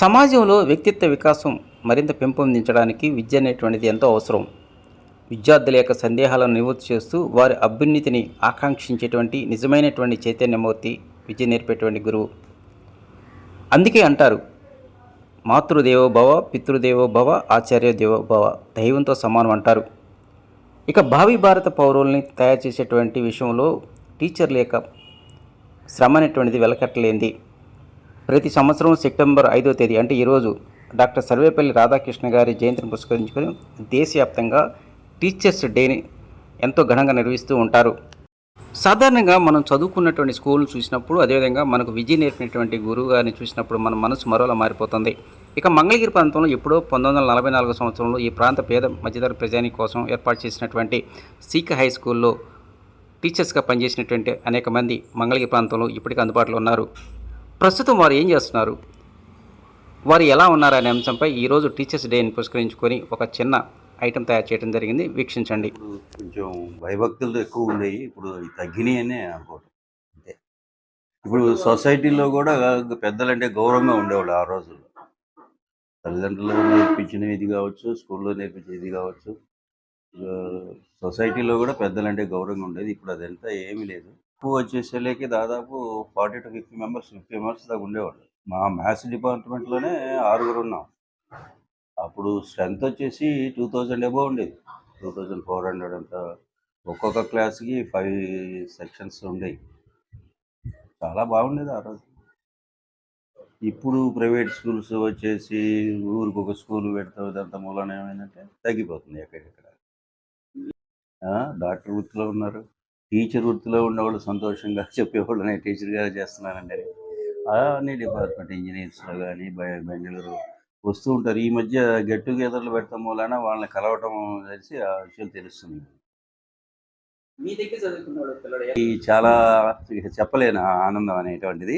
సమాజంలో వ్యక్తిత్వ వికాసం మరింత పెంపొందించడానికి విద్య అనేటువంటిది ఎంతో అవసరం. విద్యార్థుల యొక్క సందేహాలను నివృత్తి చేస్తూ వారి అభ్యున్నతిని ఆకాంక్షించేటువంటి నిజమైనటువంటి చైతన్యమూర్తి విద్య నేర్పేటువంటి గురువు. అందుకే అంటారు మాతృదేవో భవ పితృదేవో భవ ఆచార్య దేవో భవ దైవంతో సమానం అంటారు. ఇక భావి భారత పౌరుల్ని తయారు చేసేటువంటి విషయంలో టీచర్ల యొక్క శ్రమ అనేటువంటిది వెలకట్టలేంది ప్రతి సంవత్సరం సెప్టెంబర్ ఐదో తేదీ అంటే ఈరోజు డాక్టర్ సర్వేపల్లి రాధాకృష్ణ గారి జయంతిని పురస్కరించుకొని దేశవ్యాప్తంగా టీచర్స్ డేని ఎంతో ఘనంగా నిర్వహిస్తూ ఉంటారు. సాధారణంగా మనం చదువుకున్నటువంటి స్కూల్ చూసినప్పుడు అదేవిధంగా మనకు విద్య నేర్పినటువంటి గురువు గారిని చూసినప్పుడు మన మనసు మరోలా మారిపోతుంది. ఇక మంగళగిరి ప్రాంతంలో ఎప్పుడో పంతొమ్మిది వందల నలభై నాలుగు సంవత్సరంలో ఈ ప్రాంత పేద మధ్యతర ప్రజాని కోసం ఏర్పాటు చేసినటువంటి సీక హై స్కూల్లో టీచర్స్గా పనిచేసినటువంటి అనేక మంది మంగళగిరి ప్రాంతంలో ఇప్పటికీ అందుబాటులో ఉన్నారు. ప్రస్తుతం వారు ఏం చేస్తున్నారు? వారు ఎలా ఉన్నారనే అంశంపై ఈరోజు టీచర్స్ డేని పురస్కరించుకొని ఒక చిన్న ఐటెం తయారు చేయడం జరిగింది. వీక్షించండి. ఇప్పుడు కొంచెం భయభక్తులు ఎక్కువ ఉండేవి ఇప్పుడు తగ్గినాయి అనే అనుకోవటం. అంతే. ఇప్పుడు సొసైటీలో కూడా పెద్దలంటే గౌరవంగా ఉండేవాళ్ళు ఆ రోజుల్లో. తల్లిదండ్రులు నేర్పించిన ఇది కావచ్చు స్కూల్లో నేర్పించిన ఇది కావచ్చు. సొసైటీలో కూడా పెద్దలంటే గౌరవంగా ఉండేది. ఇప్పుడు అదంతా ఏమీ లేదు. ఎక్కువ వచ్చేసేలేకి దాదాపు forty to fifty members fifty members దాకా ఉండేవాళ్ళు. మా మ్యాథ్స్ డిపార్ట్మెంట్లోనే ఆరుగురు ఉన్నాం. అప్పుడు స్ట్రెంత్ వచ్చేసి టూ థౌజండ్ అబోవ్ ఉండేది. టూ థౌజండ్ ఫోర్ హండ్రెడ్ అంత ఒక్కొక్క క్లాస్కి ఫైవ్ సెక్షన్స్ ఉండేవి చాలా బాగుండేది ఆ రోజు. ఇప్పుడు ప్రైవేట్ స్కూల్స్ వచ్చేసి ఊరికి ఒక స్కూల్ పెడతాం. ఇదంతా మూలన ఏమైందంటే తగ్గిపోతుంది ఎక్కడెక్కడ డాక్టర్ వృత్తిలో ఉన్నారు. టీచర్ వృత్తిలో ఉన్నవాళ్ళు సంతోషంగా చెప్పేవాళ్ళు నేను టీచర్గా చేస్తున్నానండి అన్ని డిపార్ట్మెంట్ ఇంజనీర్స్లో కానీ బెంగళూరు వస్తూ ఉంటారు. ఈ మధ్య గెట్ టుగెదర్లు పెడతాం మూలన వాళ్ళని కలవటం తెలిసి ఆ విషయం తెలుస్తుంది ఈ చాలా చెప్పలేను ఆనందం అనేటువంటిది.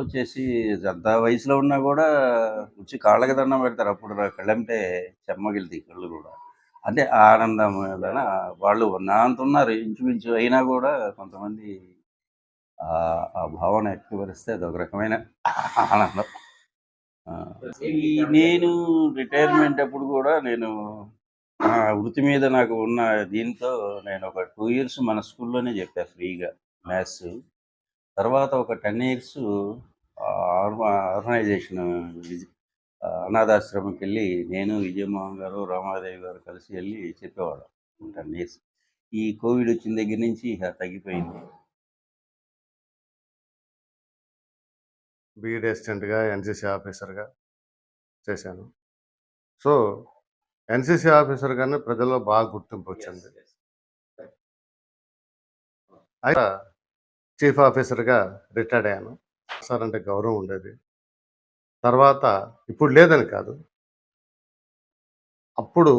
వచ్చేసి అంత వయసులో ఉన్నా కూడా వచ్చి కాళ్ళకి దండం పెడతారు. అప్పుడు కళ్ళంటే చెమ్మగిలితాయి కళ్ళు కూడా. అంటే ఆనందం వలన వాళ్ళు ఉన్నంత ఉన్నారు ఇంచుమించు అయినా కూడా కొంతమంది ఆ ఆ భావన వ్యక్తపరిస్తే అదొక రకమైన ఆనందం. ఆ, ఈ నేను రిటైర్మెంట్ అప్పుడు కూడా నేను నా వృత్తి మీద నాకు ఉన్న దీంతో నేను ఒక టూ ఇయర్స్ మన స్కూల్లోనే చెప్పా ఫ్రీగా మ్యాథ్స్. తర్వాత ఒక టెన్ ఇయర్స్ ఆర్గనైజేషన్ అనాథాశ్రమంకి వెళ్ళి నేను విజయమోహన్ గారు రామాదేవి గారు కలిసి వెళ్ళి చెప్పేవాళ్ళం. టెన్ ఇయర్స్ ఈ కోవిడ్ వచ్చిన దగ్గర నుంచి ఇక తగ్గిపోయింది. బీఈడి అసిస్టెంట్గా ఎన్సీసీ ఆఫీసర్గా చేశాను. సో ఎన్సీసీ ఆఫీసర్గానే ప్రజల్లో బాగా గుర్తింపు వచ్చింది. అయితే చీఫ్ ఆఫీసర్గా రిటైర్డ్ అయ్యాను. సార్ అంటే గౌరవం ఉండేది. తర్వాత ఇప్పుడు లేదని కాదు. అప్పుడు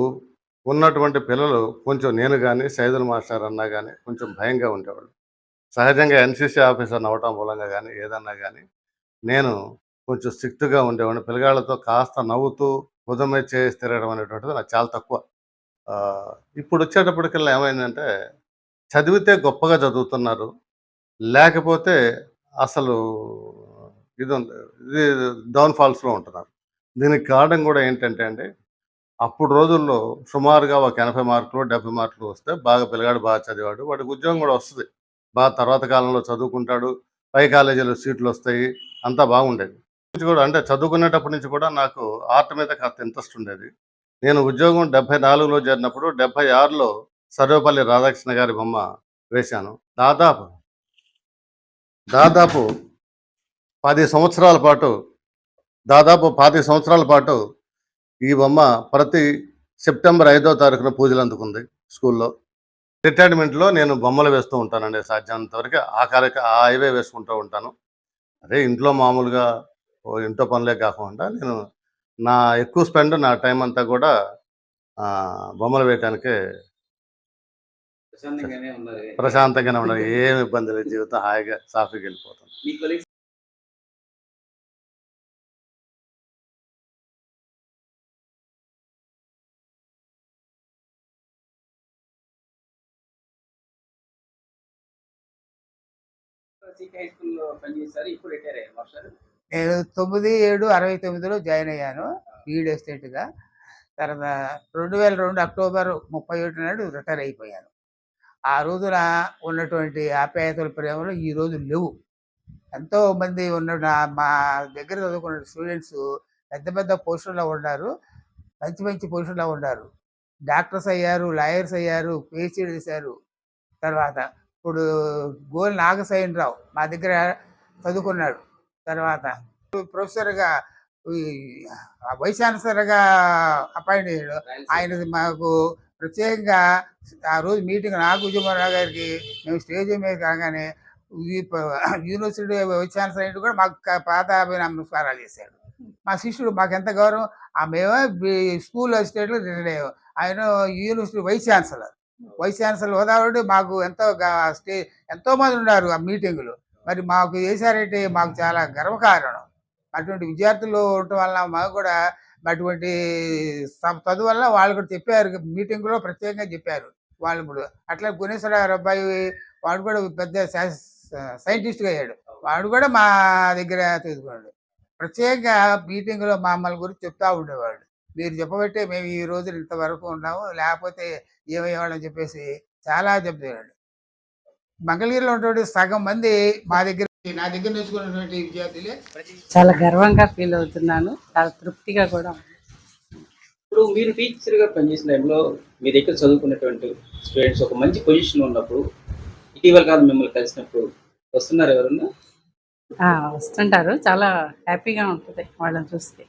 ఉన్నటువంటి పిల్లలు కొంచెం నేను కానీ సైదుల్ మాస్టర్ అన్నా కానీ కొంచెం భయంగా ఉండేవాళ్ళు. సహజంగా ఎన్సీసీ ఆఫీసర్ అవ్వటం మూలంగా కానీ ఏదన్నా కానీ నేను కొంచెం స్ట్రిక్ట్గా ఉండేవాడిని. పిల్లగాళ్ళతో కాస్త నవ్వుతూ ఉదమే చేసి తిరగడం అనేటువంటిది నాకు చాలా తక్కువ. ఇప్పుడు వచ్చేటప్పటికల్లా ఏమైందంటే చదివితే గొప్పగా చదువుతున్నారు. లేకపోతే అసలు ఇది ఉంది ఇది డౌన్ఫాల్స్లో ఉంటున్నారు. దీనికి కారణం కూడా ఏంటంటే అండి అప్పుడు రోజుల్లో సుమారుగా ఒక ఎనభై మార్కులు డెబ్బై మార్కులు వస్తే బాగా పిల్లగాడు బాగా చదివాడు. వాడికి ఉద్యోగం కూడా వస్తుంది. బాగా తర్వాత కాలంలో చదువుకుంటాడు. పై కాలేజీలో సీట్లు వస్తాయి. అంతా బాగుండేది. కూడా అంటే చదువుకునేటప్పటి నుంచి కూడా నాకు ఆర్ట్ మీద కాస్త ఇంట్రెస్ట్ ఉండేది. నేను ఉద్యోగం డెబ్బై నాలుగులో చేరినప్పుడు డెబ్బై ఆరులో సర్వేపల్లి రాధాకృష్ణ గారి బొమ్మ వేశాను. దాదాపు దాదాపు పది సంవత్సరాల పాటు దాదాపు పది సంవత్సరాల పాటు ఈ బొమ్మ ప్రతి సెప్టెంబర్ ఐదో తారీఖున పూజలు అందుకుంది స్కూల్లో. రిటైర్మెంట్లో నేను బొమ్మలు వేస్తూ ఉంటానండి సాధ్యమైనంత వరకు ఆ కార్యక ఆ హైవే వేసుకుంటూ ఉంటాను. అదే ఇంట్లో మామూలుగా ఇంట్లో పనులే కాకుండా నేను నా ఎక్కువ స్పెండ్ నా టైం అంతా కూడా ఆ, బొమ్మలు వేయటానికే ప్రశాంతంగానే ఉన్నారు ఏమి ఇబ్బంది లేదు. జీవితం హాయిగా సాఫీగా వెళ్ళిపోతాను హై స్కూల్లో పనిచేశారు ఇప్పుడు రిటైర్ అయ్యారు. మాస్టర్ నేను తొమ్మిది ఏడు అరవై తొమ్మిదిలో జాయిన్ అయ్యాను బీఈడ్ ఎస్టేట్గా తర్వాత రెండు వేల రెండు అక్టోబర్ ముప్పై ఒకటి నాడు రిటైర్ అయిపోయాను. ఆ రోజున ఉన్నటువంటి ఆప్యాయతల ప్రేమలు ఈ రోజు లేవు. ఎంతో మంది ఉన్న మా దగ్గర చదువుకున్న స్టూడెంట్స్ పెద్ద పెద్ద పోస్టుల్లో ఉన్నారు మంచి మంచి పొజిషన్లో ఉన్నారు. డాక్టర్స్ అయ్యారు లాయర్స్ అయ్యారు పిహెచ్డీ చేశారు. తర్వాత ఇప్పుడు గోల్ నాగసైనరావు మా దగ్గర చదువుకున్నాడు తర్వాత. ప్రొఫెసర్గా ఈ వైస్ ఛాన్సలర్గా అపాయింట్ అయ్యాడు. ఆయన మాకు ప్రత్యేకంగా ఆ రోజు మీటింగ్ నాకు విజయమరావు గారికి మేము స్టేజ్ మీద కాగానే ఈ యూనివర్సిటీ వైస్ ఛాన్సలర్ అయినట్టు కూడా మాకు క- పాత నమస్కారాలు చేశాడు. మా శిష్యుడు మాకు ఎంత గౌరవం ఆ మేమే స్కూల్ స్టేట్లో రిటైర్ అయ్యాం ఆయన university vice chancellor vice chancellor హోదావుడు మాకు ఎంతో స్టే ఎంతో మంది ఉన్నారు ఆ మీటింగులు. మరి మాకు చేశారంటే మాకు చాలా గర్వకారణం. అటువంటి విద్యార్థులు ఉండటం వల్ల మాకు కూడా అటువంటి స- చదువు వల్ల వాళ్ళు కూడా చెప్పారు మీటింగ్లో ప్రత్యేకంగా చెప్పారు. వాళ్ళు ఇప్పుడు అట్లా గుణేశ్వరరావు అబ్బాయి వాడు కూడా పెద్ద సైంటిస్ట్గా అయ్యాడు. వాడు కూడా మా దగ్గర తీసుకున్నాడు ప్రత్యేకంగా మీటింగ్లో మమ్మల్ని గురించి చెప్తా ఉండేవాడు. మీరు చెప్పబట్టే మేము ఈ రోజు ఇంతవరకు ఉన్నాము. లేకపోతే ఏమయ్యేవాళ్ళని చెప్పేసి చాలా చెప్తాడు మంగళగిరిలో ఉన్నటువంటి సగం మంది మా దగ్గర నా దగ్గర నేర్చుకున్నటువంటి విద్యార్థులే. చాలా గర్వంగా ఫీల్ అవుతున్నాను. చాలా తృప్తిగా కూడా. ఇప్పుడు మీరు టీచర్గా పనిచేసిన టైంలో మీ దగ్గర చదువుకున్నటువంటి స్టూడెంట్స్ ఒక మంచి పొజిషన్ ఉన్నప్పుడు ఇటీవల కాదు మిమ్మల్ని కలిసినప్పుడు వస్తున్నారు ఎవరన్నా? ఆ, వస్తుంటారు. చాలా హ్యాపీగా ఉంటుంది వాళ్ళని చూస్తే.